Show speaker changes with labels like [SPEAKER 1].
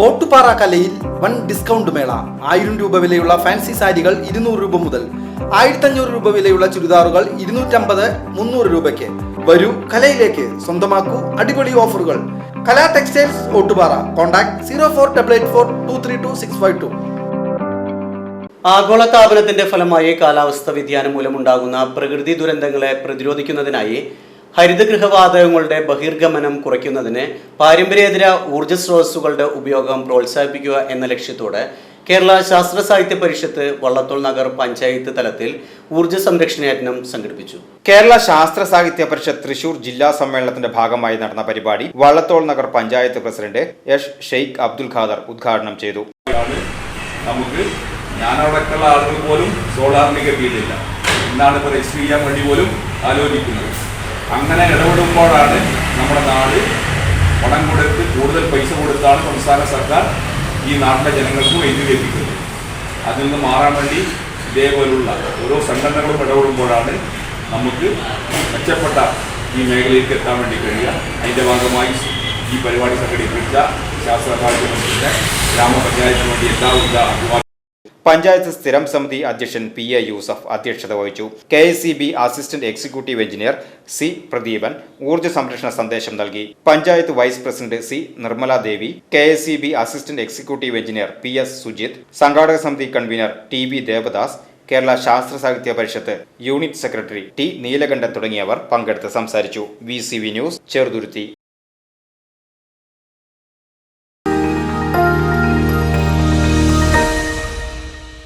[SPEAKER 1] ഓട്ടുപാറ കലയിൽ വൻ ഡിസ്കൗണ്ട് മേള. ആയിരം രൂപ വിലയുള്ള ഫാൻസി സാരികൾ ഇരുന്നൂറ് രൂപ മുതൽ ആയിരത്തഞ്ഞൂറ് രൂപ വിലയുള്ള ചുരിദാറുകൾ ഇരുന്നൂറ്റമ്പത് മുന്നൂറ് രൂപയ്ക്ക്. വരൂ കലയിലേക്ക്. സ്വന്തമാക്കൂ അടിപൊളി ഓഫറുകൾ. Kala textiles Ottupara. Contact zero four double eight four two three two six five two.
[SPEAKER 2] ആഗോള താപനത്തിന്റെ ഫലമായി കാലാവസ്ഥ വ്യതിയാനം മൂലമുണ്ടാകുന്ന പ്രകൃതി ദുരന്തങ്ങളെ പ്രതിരോധിക്കുന്നതിനായി ഹരിതഗൃഹവാതകങ്ങളുടെ ബഹിർഗമനം കുറയ്ക്കുന്നതിന് പാരമ്പര്യേതര ഊർജ സ്രോതസ്സുകളുടെ ഉപയോഗം പ്രോത്സാഹിപ്പിക്കുക എന്ന ലക്ഷ്യത്തോടെ കേരള ശാസ്ത്ര സാഹിത്യ പരിഷത്ത് വള്ളത്തോൾ നഗർ പഞ്ചായത്ത് തലത്തിൽ ഊർജ സംരക്ഷണ യജ്ഞം സംഘടിപ്പിച്ചു.
[SPEAKER 3] കേരള ശാസ്ത്ര സാഹിത്യ പരിഷത്ത് തൃശൂർ ജില്ലാ സമ്മേളനത്തിന്റെ ഭാഗമായി നടന്ന പരിപാടി വള്ളത്തോൾ നഗർ പഞ്ചായത്ത് പ്രസിഡന്റ് എസ് ഷെയ്ഖ് അബ്ദുൽ ഖാദർ ഉദ്ഘാടനം ചെയ്തു.
[SPEAKER 4] നമുക്ക് ഞാനവിടെയുള്ള ആളുകൾ പോലും സോളാറിന് കിട്ടിയിട്ടില്ല എന്നാണ് ഇപ്പോൾ രജിസ്റ്റർ ചെയ്യാൻ വേണ്ടി പോലും ആലോചിക്കുന്നത്. അങ്ങനെ ഇടപെടുമ്പോഴാണ് നമ്മുടെ നാട് പണം കൊടുത്ത് കൂടുതൽ പൈസ കൊടുത്താണ് സംസ്ഥാന സർക്കാർ ഈ നാട്ടിലെ ജനങ്ങൾക്ക് വൈദ്യുതി എത്തിക്കുന്നത് അതിൽ നിന്ന് മാറാൻ വേണ്ടി ഇതേപോലുള്ള ഓരോ സംഘടനകളും ഇടപെടുമ്പോഴാണ് നമുക്ക് മെച്ചപ്പെട്ട ഈ മേഖലയിലേക്ക് എത്താൻ വേണ്ടി കഴിയുക. അതിന്റെ ഭാഗമായി ഈ പരിപാടി സംഘടിപ്പിച്ച ശാസ്ത്ര സാഹിത്യ ഗ്രാമപഞ്ചായത്തിന് വേണ്ടി എല്ലാവിധ അഭിവാദ്യ
[SPEAKER 3] പഞ്ചായത്ത് സ്ഥിരം സമിതി അധ്യക്ഷൻ പി എ യൂസഫ് അധ്യക്ഷത വഹിച്ചു. K S C B assistant executive engineer C Pradeepan ഊർജ സംരക്ഷണ സന്ദേശം നൽകി. Panchayat vice president C Nirmaladevi K S C B assistant executive engineer P S Sujith സംഘാടക സമിതി convener T B Devadas Kerala Sasthra Sahithya Parishad unit secretary T Neelakantan തുടങ്ങിയവർ പങ്കെടുത്ത് സംസാരിച്ചു. V news Cheruthuruthy.